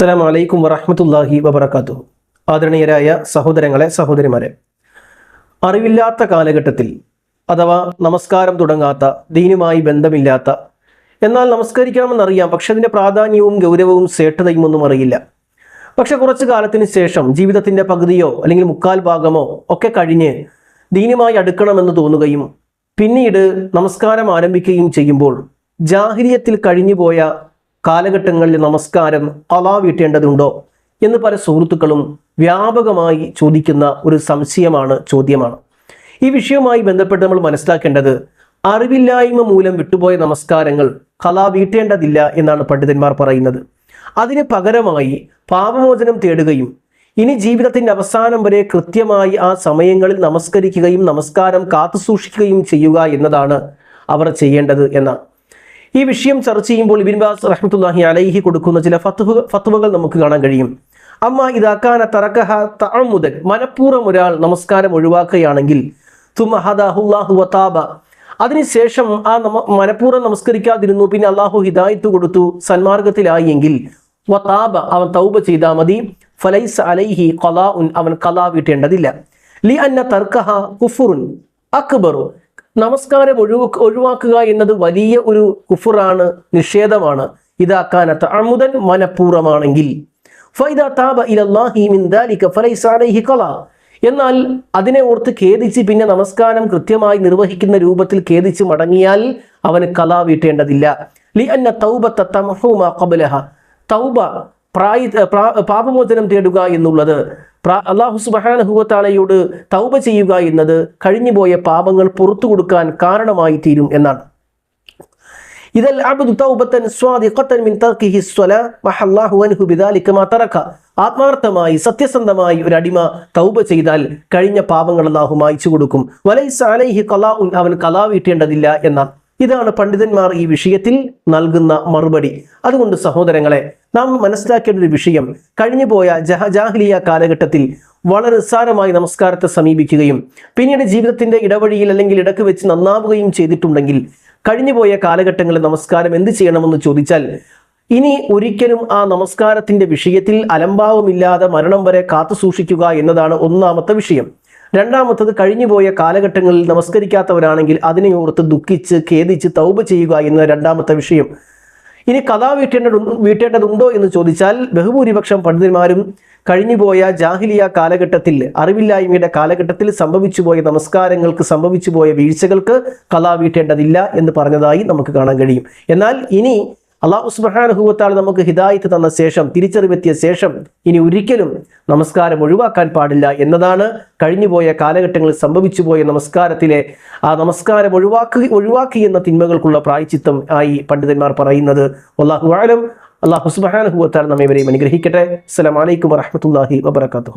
അസ്സാം വലൈക്കും വറഹമത്തല്ലാഹി വബർക്കാത്തു ആദരണീയരായ സഹോദരങ്ങളെ സഹോദരിമാരെ അറിവില്ലാത്ത കാലഘട്ടത്തിൽ അഥവാ നമസ്കാരം തുടങ്ങാത്ത ദീനുമായി ബന്ധമില്ലാത്ത എന്നാൽ നമസ്കരിക്കണമെന്നറിയാം പക്ഷെ അതിന്റെ പ്രാധാന്യവും ഗൗരവവും ശ്രേഷ്ഠതയും ഒന്നും അറിയില്ല. പക്ഷെ കുറച്ചു കാലത്തിന് ശേഷം ജീവിതത്തിന്റെ പകുതിയോ അല്ലെങ്കിൽ മുക്കാൽ ഭാഗമോ ഒക്കെ കഴിഞ്ഞ് ദീനുമായി അടുക്കണമെന്ന് തോന്നുകയും പിന്നീട് നമസ്കാരം ആരംഭിക്കുകയും ചെയ്യുമ്പോൾ ജാഹിരിയത്തിൽ കഴിഞ്ഞുപോയ കാലഘട്ടങ്ങളിൽ നമസ്കാരം അളാ വീട്ടേണ്ടതുണ്ടോ എന്ന് പല സുഹൃത്തുക്കളും വ്യാപകമായി ചോദിക്കുന്ന ഒരു സംശയമാണ് ചോദ്യമാണ്. ഈ വിഷയവുമായി ബന്ധപ്പെട്ട് നമ്മൾ മനസ്സിലാക്കേണ്ടത് അറിവില്ലായ്മ മൂലം വിട്ടുപോയ നമസ്കാരങ്ങൾ കലാ വീട്ടേണ്ടതില്ല എന്നാണ് പണ്ഡിതന്മാർ പറയുന്നത്. അതിന് പകരമായി പാപമോചനം തേടുകയും ഇനി ജീവിതത്തിന്റെ അവസാനം വരെ കൃത്യമായി ആ സമയങ്ങളിൽ നമസ്കരിക്കുകയും നമസ്കാരം കാത്തുസൂക്ഷിക്കുകയും ചെയ്യുക എന്നതാണ് അവർ ചെയ്യേണ്ടത് എന്നാണ് ഈ വിഷയം ചർച്ച ചെയ്യുമ്പോൾ ഇബിൻ ബാസ് റഹ്മത്തുല്ലാഹി അലൈഹി കൊടുക്കുന്ന ചില ഫത്തുവ ഫത്തുവകൾ നമുക്ക് കാണാൻ കഴിയും. അമ്മ ഇതാക്കാന തറക്കഹ തഴമുതൽ മനഃപൂർവം ഒരാൾ നമസ്കാരം ഒഴിവാക്കുകയാണെങ്കിൽ വതാബ അതിനുശേഷം ആ നമ മനഃപൂർവം നമസ്കരിക്കാതിരുന്നു. പിന്നെ അള്ളാഹു ഹിദായത്ത് കൊടുത്തു. സന്മാർഗത്തിലായി എങ്കിൽ വതാബ അവൻ തൗബ ചെയ്താൽ മതി. ഫലൈസ് അലൈഹി കലാ ഉൻ അവൻ കലാ വീട്ടേണ്ടതില്ല. ലി അന്ന തർക്കഹ കുഫുറുൻ അക്ബറു. നമസ്കാരം ഒഴിവ് ഒഴിവാക്കുക എന്നത് വലിയ ഒരു കുഫുറാണ് നിഷേധമാണ്. ഇതാക്കാനത്ത് അമുതൻ മനഃപൂർവമാണെങ്കിൽ എന്നാൽ അതിനെ ഓർത്ത് ഖേദിച്ച് പിന്നെ നമസ്കാരം കൃത്യമായി നിർവഹിക്കുന്ന രൂപത്തിൽ ഖേദിച്ച് മടങ്ങിയാൽ അവന് കല വീട്ടേണ്ടതില്ല. തൗബ പാപമോചനം തേടുക എന്നുള്ളത് അള്ളാഹു സുബാനഹുവത്താലയോട് തൗബ ചെയ്യുക എന്നത് കഴിഞ്ഞുപോയ പാപങ്ങൾ പുറത്തു കൊടുക്കാൻ കാരണമായി തീരും എന്നാണ്. ഇതൽ ആത്മാർത്ഥമായി സത്യസന്ധമായി ഒരു അടിമ തൗബ ചെയ്താൽ കഴിഞ്ഞ പാപങ്ങൾ അള്ളാഹു മായിച്ചു കൊടുക്കും. വലൈസ് അലൈഹി കലാ അവൻ കലാ വീട്ടേണ്ടതില്ല എന്നാണ്. ഇതാണ് പണ്ഡിതന്മാർ ഈ വിഷയത്തിൽ നൽകുന്ന മറുപടി. അതുകൊണ്ട് സഹോദരങ്ങളെ നാം മനസ്സിലാക്കേണ്ട ഒരു വിഷയം കഴിഞ്ഞുപോയ ജഹ ജാഹ്ലിയ കാലഘട്ടത്തിൽ വളരെ നിസ്സാരമായി നമസ്കാരത്തെ സമീപിക്കുകയും പിന്നീട് ജീവിതത്തിന്റെ ഇടവഴിയിൽ അല്ലെങ്കിൽ ഇടയ്ക്ക് വെച്ച് നന്നാവുകയും ചെയ്തിട്ടുണ്ടെങ്കിൽ കഴിഞ്ഞുപോയ കാലഘട്ടങ്ങളിൽ നമസ്കാരം എന്ത് ചെയ്യണമെന്ന് ചോദിച്ചാൽ ഇനി ഒരിക്കലും ആ നമസ്കാരത്തിന്റെ വിഷയത്തിൽ അലംഭാവമില്ലാതെ മരണം വരെ കാത്തു സൂക്ഷിക്കുക എന്നതാണ് ഒന്നാമത്തെ വിഷയം. രണ്ടാമത്തത് കഴിഞ്ഞുപോയ കാലഘട്ടങ്ങളിൽ നമസ്കരിക്കാത്തവരാണെങ്കിൽ അതിനെ ഓർത്ത് ദുഃഖിച്ച് ഖേദിച്ച് തൗബ ചെയ്യുക എന്ന രണ്ടാമത്തെ വിഷയം. ഇനി കഥ വീട്ടേണ്ട വീട്ടേണ്ടതുണ്ടോ എന്ന് ചോദിച്ചാൽ ബഹുഭൂരിപക്ഷം പണ്ഡിതന്മാരും കഴിഞ്ഞുപോയ ജാഹിലിയ കാലഘട്ടത്തിൽ അറിവില്ലായ്മയുടെ കാലഘട്ടത്തിൽ സംഭവിച്ചുപോയ നമസ്കാരങ്ങൾക്ക് സംഭവിച്ചുപോയ വീഴ്ചകൾക്ക് കഥ വീട്ടേണ്ടതില്ല എന്ന് പറഞ്ഞതായി നമുക്ക് കാണാൻ കഴിയും. എന്നാൽ ഇനി അള്ളാഹു സുബാനുഭവത്താൽ നമുക്ക് ഹിദായത്ത് തന്ന ശേഷം തിരിച്ചറിവെത്തിയ ശേഷം ഇനി ഒരിക്കലും നമസ്കാരം ഒഴിവാക്കാൻ പാടില്ല എന്നതാണ് കഴിഞ്ഞുപോയ കാലഘട്ടങ്ങളിൽ സംഭവിച്ചു പോയ നമസ്കാരത്തിലെ ആ നമസ്കാരം ഒഴിവാക്കി ഒഴിവാക്കി എന്ന തിന്മകൾക്കുള്ള പ്രായച്ചിത്തം ആയി പണ്ഡിതന്മാർ പറയുന്നത്. അള്ളാഹു ആലം അള്ളാഹു സുബാനുഭവത്താൽ നമ്മെ ഇവരെയും അനുഗ്രഹിക്കട്ടെ. അസ്സലാമലൈക്കും വറഹമത്തല്ലാഹി വബർക്കാത്തു